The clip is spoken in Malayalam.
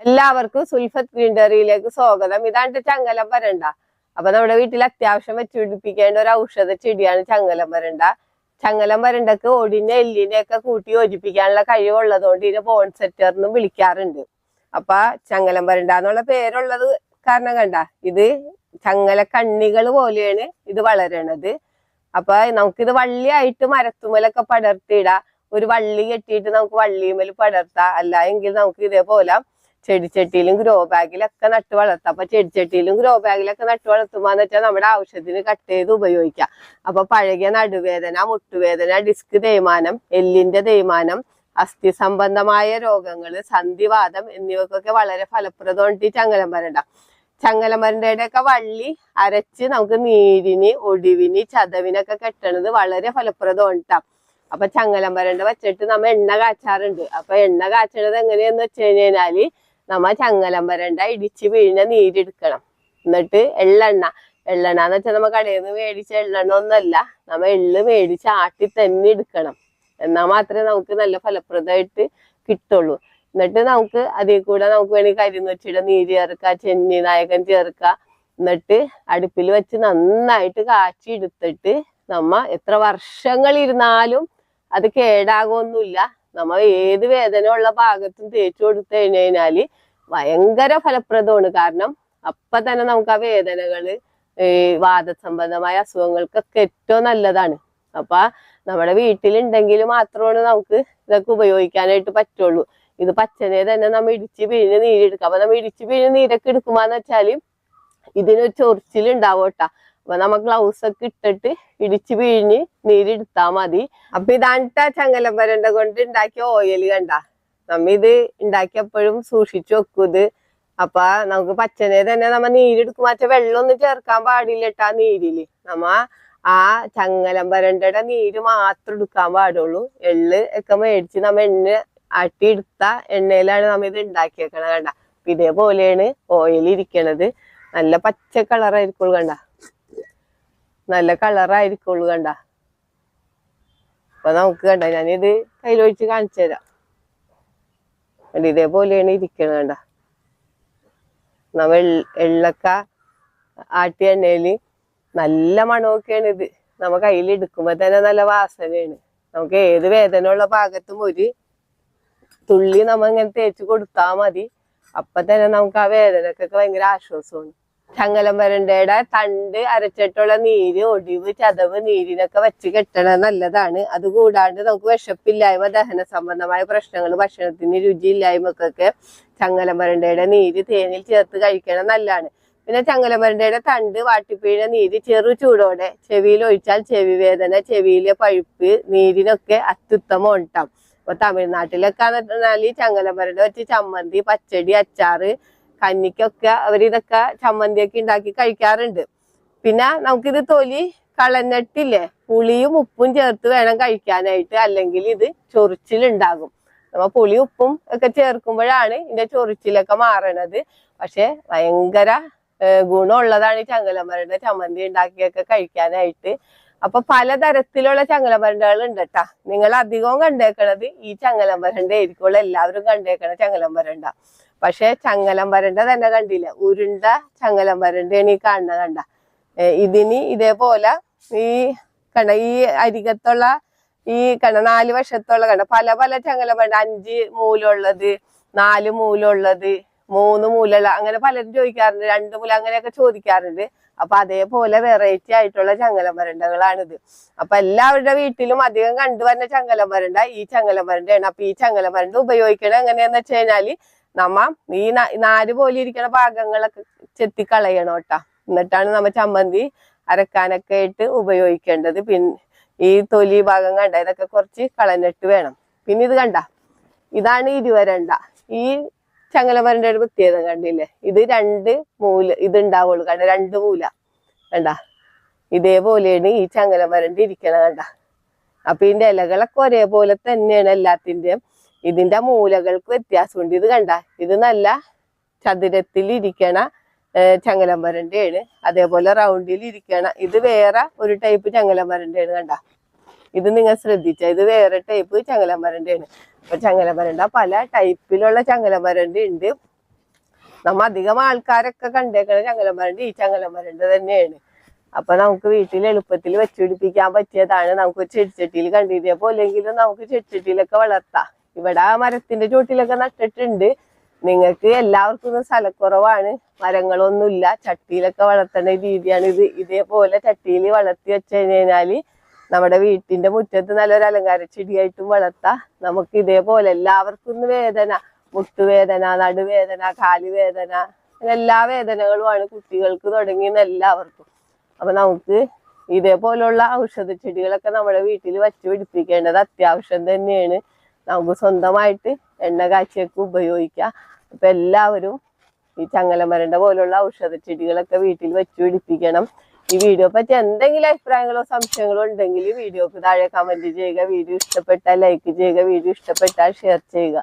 എല്ലാവർക്കും സുൽഫത്ത് ഗ്രീൻഡറിയിലേക്ക് സ്വാഗതം. ഇതാണ് ചങ്ങലം വരണ്ട. അപ്പൊ നമ്മുടെ വീട്ടിൽ അത്യാവശ്യം വെച്ച് പിടിപ്പിക്കേണ്ട ഒരു ഔഷധ ചെടിയാണ് ചങ്ങലം വരണ്ട. ചങ്ങലം വരണ്ടക്ക് ഒടിഞ്ഞ എല്ലിനെ ഒക്കെ കൂട്ടി യോജിപ്പിക്കാനുള്ള കഴിവുള്ളതുകൊണ്ട് ഇതിനെ ബോൺ സെറ്റർന്നും വിളിക്കാറുണ്ട്. അപ്പൊ ചങ്ങലം വരണ്ട എന്നുള്ള പേരുള്ളത് കാരണം കണ്ട ഇത് ചങ്ങല കണ്ണികൾ പോലെയാണ് ഇത് വളരണത്. അപ്പൊ നമുക്കിത് വള്ളിയായിട്ട് മരത്തുമലൊക്കെ പടർത്തിയിടാം. ഒരു വള്ളി കെട്ടിയിട്ട് നമുക്ക് വള്ളിയുമേൽ പടർത്താം. അല്ല എങ്കിൽ നമുക്ക് ഇതേപോലെ ചെടിച്ചട്ടിയിലും ഗ്രോ ബാഗിലൊക്കെ നട്ട് വളർത്താം. അപ്പൊ ചെടിച്ചട്ടിയിലും ഗ്രോ ബാഗിലൊക്കെ നട്ട് വളർത്തുമ്പോന്ന് വെച്ചാൽ നമ്മുടെ ആവശ്യത്തിന് കട്ട് ചെയ്ത് ഉപയോഗിക്കാം. അപ്പൊ പഴകിയ നടുവേദന മുട്ടുവേദന ഡിസ്ക് തേയ്മാനം എല്ലിന്റെ തേയ്മാനം അസ്ഥി സംബന്ധമായ രോഗങ്ങൾ സന്ധിവാദം എന്നിവക്കൊക്കെ വളരെ ഫലപ്രദമാണ് ഈ ചങ്ങലം വരണ്ട ചങ്ങലം വരണ്ടയുടെ ഒക്കെ വള്ളി അരച്ച് നമുക്ക് നീരിന് ഒടിവിന് ചതവിനൊക്കെ കെട്ടണത് വളരെ ഫലപ്രദമാണ് ട്ടാ അപ്പൊ ചങ്ങലം വച്ചിട്ട് വെച്ചിട്ട് നമ്മ എണ്ണ കാച്ചാറുണ്ട്. അപ്പൊ എണ്ണ കാച്ചണത് എങ്ങനെയാന്ന് വെച്ച് കഴിഞ്ഞാൽ നമ്മ ചങ്ങലം വരണ്ട ഇടിച്ച് പിഴിഞ്ഞ നീരെടുക്കണം എന്നിട്ട് എള്ളെണ്ണ. എള്ളെണ്ണ എന്ന് വെച്ചാൽ നമ്മ കടയിൽ നിന്ന് മേടിച്ച എള്ളെണ്ണ ഒന്നല്ല. നമ്മ എള്ള് മേടിച്ച് ആട്ടി തന്നെ എടുക്കണം. എന്നാൽ മാത്രമേ നമുക്ക് നല്ല ഫലപ്രദമായിട്ട് കിട്ടുള്ളൂ. എന്നിട്ട് നമുക്ക് അതിൽ കൂടെ നമുക്ക് വേണമെങ്കിൽ കരിന്നുവച്ചിട നീര് ചേർക്കുക ചെന്നി നായകൻ ചേർക്കുക എന്നിട്ട് അടുപ്പിൽ വെച്ച് നന്നായിട്ട് കാച്ചി എടുത്തിട്ട് നമ്മ എത്ര വർഷങ്ങൾ ഇരുന്നാലും അത് കേടാകൊന്നുമില്ല. നമ്മ ഏത് വേദന ഉള്ള ഭാഗത്തും തേച്ചു കൊടുത്തു കഴിഞ്ഞു കഴിഞ്ഞാൽ ഭയങ്കര ഫലപ്രദമാണ്. കാരണം അപ്പൊ തന്നെ നമുക്ക് ആ വേദനകൾ ഈ വാദസംബന്ധമായ അസുഖങ്ങൾക്കൊക്കെ ഏറ്റവും നല്ലതാണ്. അപ്പൊ നമ്മുടെ വീട്ടിലുണ്ടെങ്കിൽ മാത്രമാണ് നമുക്ക് ഇതൊക്കെ ഉപയോഗിക്കാനായിട്ട് പറ്റുള്ളൂ. ഇത് പച്ചനെ തന്നെ നമ്മൾ ഇടിച്ച് പിഴിഞ്ഞ് നീരെടുക്കാം. അപ്പൊ നമ്മൾ ഇടിച്ച് പിഴിഞ്ഞ് നീരൊക്കെ എടുക്കുമ്പോന്ന് വെച്ചാൽ ഇതിനൊരു ചൊറിച്ചിലുണ്ടാവും കേട്ടാ. അപ്പൊ നമുക്ക് ഗ്ലൗസ് ഒക്കെ ഇട്ടിട്ട് ഇടിച്ചു പിഴിഞ്ഞ് നീരെടുത്താ മതി. അപ്പൊ ഇതാണ്ട ചങ്ങലം വരണ്ട കൊണ്ട് ഉണ്ടാക്കിയ ഓയിൽ കണ്ട. നമ്മ ഇത് ഉണ്ടാക്കിയപ്പോഴും സൂക്ഷിച്ചു വെക്കും അപ്പൊ നമുക്ക് പച്ചനെ തന്നെ നമ്മ നീരെടുക്കും മറ്റേ വെള്ളമൊന്നും ചേർക്കാൻ പാടില്ല കേട്ടാ നീരിൽ. നമ്മ ആ ചങ്ങലം വരണ്ടയുടെ നീര് മാത്രം എടുക്കാൻ പാടുള്ളൂ. എള്ള് ഒക്കെ മേടിച്ച് നമ്മ എണ്ണ ആട്ടി എടുത്ത എണ്ണയിലാണ് നമ്മ ഇത് ഉണ്ടാക്കിയേക്കണത് കണ്ട. ഇതേപോലെയാണ് ഓയിൽ ഇരിക്കണത്. നല്ല പച്ച കളറായിരിക്കുള്ളൂ കണ്ട. നല്ല കളറായിരിക്കുള്ളൂ കണ്ട. അപ്പൊ നമുക്ക് കണ്ട ഞാനിത് കയ്യിലൊഴിച്ച് കാണിച്ചു തരാം. കണ്ട ഇതേപോലെയാണ് ഇരിക്കണത് കണ്ട. എള്ളക്ക ആട്ടിയ എണ്ണയിൽ നല്ല മണമൊക്കെയാണ് ഇത്. നമ്മ കയ്യിൽ എടുക്കുമ്പോ തന്നെ നല്ല വാസനയാണ്. നമുക്ക് ഏത് വേദന ഉള്ള ഭാഗത്തും ഒരു തുള്ളി നമ്മ ഇങ്ങനെ തേച്ച് കൊടുത്താ മതി. അപ്പൊ തന്നെ നമുക്ക് ആ വേദനക്കൊക്കെ ഭയങ്കര ആശ്വാസമാണ്. ചങ്ങലം വരണ്ടയുടെ തണ്ട് അരച്ചിട്ടുള്ള നീര് ഒടിവ് ചതവ് നീരിനൊക്കെ വെച്ച് കെട്ടണത് നല്ലതാണ്. അത് കൂടാണ്ട് നമുക്ക് വിശപ്പില്ലായ്മ ദഹന സംബന്ധമായ പ്രശ്നങ്ങൾ ഭക്ഷണത്തിന് രുചിയില്ലായ്മക്കൊക്കെ ചങ്ങലം വരണ്ടയുടെ നീര് തേനിൽ ചേർത്ത് കഴിക്കണം നല്ലതാണ്. പിന്നെ ചങ്ങലം വരണ്ടയുടെ തണ്ട് വാട്ടിപ്പിഴ നീര് ചെറു ചൂടോടെ ചെവിയിൽ ഒഴിച്ചാൽ ചെവി വേദന ചെവിയിലെ പഴുപ്പ് നീരിനൊക്കെ അത്യുത്തമം ഉണ്ടാം അപ്പൊ തമിഴ്നാട്ടിലൊക്കെ പറഞ്ഞാൽ ചങ്ങലം വരണ്ട വെച്ച് ചമ്മന്തി പച്ചടി അച്ചാറ് കഞ്ഞിക്കൊക്കെ അവരിതൊക്കെ ചമ്മന്തിയൊക്കെ ഉണ്ടാക്കി കഴിക്കാറുണ്ട്. പിന്നെ നമുക്കിത് തൊലി കളഞ്ഞിട്ടില്ലേ? പുളിയും ഉപ്പും ചേർത്ത് വേണം കഴിക്കാനായിട്ട്. അല്ലെങ്കിൽ ഇത് ചൊറിച്ചിലുണ്ടാകും. നമ്മ പുളി ഉപ്പും ഒക്കെ ചേർക്കുമ്പോഴാണ് ഇതിന്റെ ചൊറിച്ചിലൊക്കെ മാറണത്. പക്ഷെ ഭയങ്കര ഗുണമുള്ളതാണ് ചങ്ങലമരണ്ട ചമ്മന്തി ഉണ്ടാക്കിയൊക്കെ കഴിക്കാനായിട്ട്. അപ്പൊ പലതരത്തിലുള്ള ചങ്ങലമരണ്ടകൾ ഉണ്ട് കേട്ടാ നിങ്ങൾ അധികവും കണ്ടേക്കണത് ഈ ചങ്ങലമരണ്ട ഇരിക്കുള്ള എല്ലാവരും കണ്ടേക്കണ ചങ്ങലമരണ്ട. പക്ഷെ ചങ്ങലം വരണ്ട തന്നെ കണ്ടില്ല. ഉരുണ്ട ചങ്ങലം വരണ്ടാണ് ഈ കാണുന്ന കണ്ട. ഇതിന് ഇതേപോലെ ഈ കണ്ട ഈ അരികത്തുള്ള ഈ കണ നാല് വശത്തുള്ള കണ്ട പല പല ചങ്ങലം വരണ്ട. അഞ്ച് മൂലമുള്ളത് നാല് മൂലമുള്ളത് മൂന്ന് മൂലുള്ള അങ്ങനെ പലരും ചോദിക്കാറുണ്ട്. രണ്ട് മൂല അങ്ങനെയൊക്കെ ചോദിക്കാറുണ്ട്. അപ്പൊ അതേപോലെ വെറൈറ്റി ആയിട്ടുള്ള ചങ്ങലം വരണ്ടകളാണിത്. അപ്പൊ എല്ലാവരുടെ വീട്ടിലും അധികം കണ്ടുവരുന്ന ചങ്ങലം വരണ്ട ഈ ചങ്ങലം വരണ്ടയാണ്. അപ്പൊ ഈ ചങ്ങലം വരണ്ട ഉപയോഗിക്കണത് എങ്ങനെയാന്ന് വെച്ച് കഴിഞ്ഞാൽ നമ്മ ഈ നാര് പോലെ ഇരിക്കുന്ന ഭാഗങ്ങളൊക്കെ ചെത്തിക്കളയണം കേട്ടാ. എന്നിട്ടാണ് നമ്മ ചമ്മന്തി അരക്കാനൊക്കെ ആയിട്ട് ഉപയോഗിക്കേണ്ടത്. പിന്നെ ഈ തൊലി ഭാഗം കണ്ട ഇതൊക്കെ കുറച്ച് കളഞ്ഞിട്ട് വേണം. പിന്നെ ഇത് കണ്ട ഇതാണ് ഇരുവരണ്ട. ഈ ചങ്ങലമരന്റെ ഒരു പ്രത്യേകത കണ്ടില്ലേ? ഇത് രണ്ട് മൂല ഇത് ഉണ്ടാവുള്ളൂ കണ്ട രണ്ട് മൂല കണ്ട. ഇതേപോലെയാണ് ഈ ചങ്ങലമരന്റെ ഇരിക്കണ കണ്ട. അപ്പൊ ഇതിന്റെ ഇലകളൊക്കെ ഒരേപോലെ തന്നെയാണ് എല്ലാത്തിന്റെയും. ഇതിന്റെ മൂലകൾക്ക് വ്യത്യാസമുണ്ട്. ഇത് കണ്ട ഇത് നല്ല ചതുരത്തിൽ ഇരിക്കണ ചങ്ങലം വരണ്ടയാണ് അതേപോലെ റൗണ്ടിൽ ഇരിക്കണ ഇത് വേറെ ഒരു ടൈപ്പ് ചങ്ങലം കണ്ട. ഇത് നിങ്ങൾ ശ്രദ്ധിച്ച ഇത് വേറെ ടൈപ്പ് ചങ്ങലം അപ്പൊ ചങ്ങലം പല ടൈപ്പിലുള്ള ചങ്ങലം ഉണ്ട്. നമ്മ അധികം ആൾക്കാരൊക്കെ കണ്ടേക്കണ ചങ്ങലമരണ്ട് ഈ ചങ്ങലമരണ്ട് തന്നെയാണ്. അപ്പൊ നമുക്ക് വീട്ടിൽ എളുപ്പത്തിൽ വെച്ചുപിടിപ്പിക്കാൻ പറ്റിയതാണ്. നമുക്ക് ചെടിച്ചട്ടിയിൽ കണ്ടിരുന്നപ്പോ അല്ലെങ്കിലും നമുക്ക് ചെടിച്ചട്ടിയിലൊക്കെ വളർത്താം. ഇവിടെ മരത്തിന്റെ ചോട്ടിലൊക്കെ നട്ടിട്ടുണ്ട്. നിങ്ങൾക്ക് എല്ലാവർക്കും സ്ഥലക്കുറവാണ്. മരങ്ങളൊന്നുമില്ല. ചട്ടിയിലൊക്കെ വളർത്തേണ്ട രീതിയാണ് ഇത്. ഇതേപോലെ ചട്ടിയിൽ വളർത്തി വെച്ച് കഴിഞ്ഞാൽ നമ്മുടെ വീട്ടിന്റെ മുറ്റത്ത് നല്ലൊരു അലങ്കാര ചെടിയായിട്ടും വളർത്താം. നമുക്ക് ഇതേപോലെ എല്ലാവർക്കും ഒന്ന് വേദന. മുട്ടുവേദന നടുവേദന കാലുവേദന അങ്ങനെ എല്ലാ വേദനകളുമാണ് കുട്ടികൾക്ക് തുടങ്ങിയെന്ന് എല്ലാവർക്കും. അപ്പൊ നമുക്ക് ഇതേപോലുള്ള ഔഷധ ചെടികളൊക്കെ നമ്മുടെ വീട്ടിൽ വച്ചു പിടിപ്പിക്കേണ്ടത് അത്യാവശ്യം തന്നെയാണ്. നമുക്ക് സ്വന്തമായിട്ട് എണ്ണ കാച്ചിയൊക്കെ ഉപയോഗിക്കാം. അപ്പൊ എല്ലാവരും ഈ ചങ്ങലമരണ്ട പോലുള്ള ഔഷധ ചെടികളൊക്കെ വീട്ടിൽ വെച്ചു പിടിപ്പിക്കണം. ഈ വീഡിയോ പറ്റി എന്തെങ്കിലും അഭിപ്രായങ്ങളോ സംശയങ്ങളോ ഉണ്ടെങ്കിൽ വീഡിയോക്ക് താഴെ കമന്റ് ചെയ്യുക. വീഡിയോ ഇഷ്ടപ്പെട്ടാൽ ലൈക്ക് ചെയ്യുക. വീഡിയോ ഇഷ്ടപ്പെട്ടാൽ ഷെയർ ചെയ്യുക.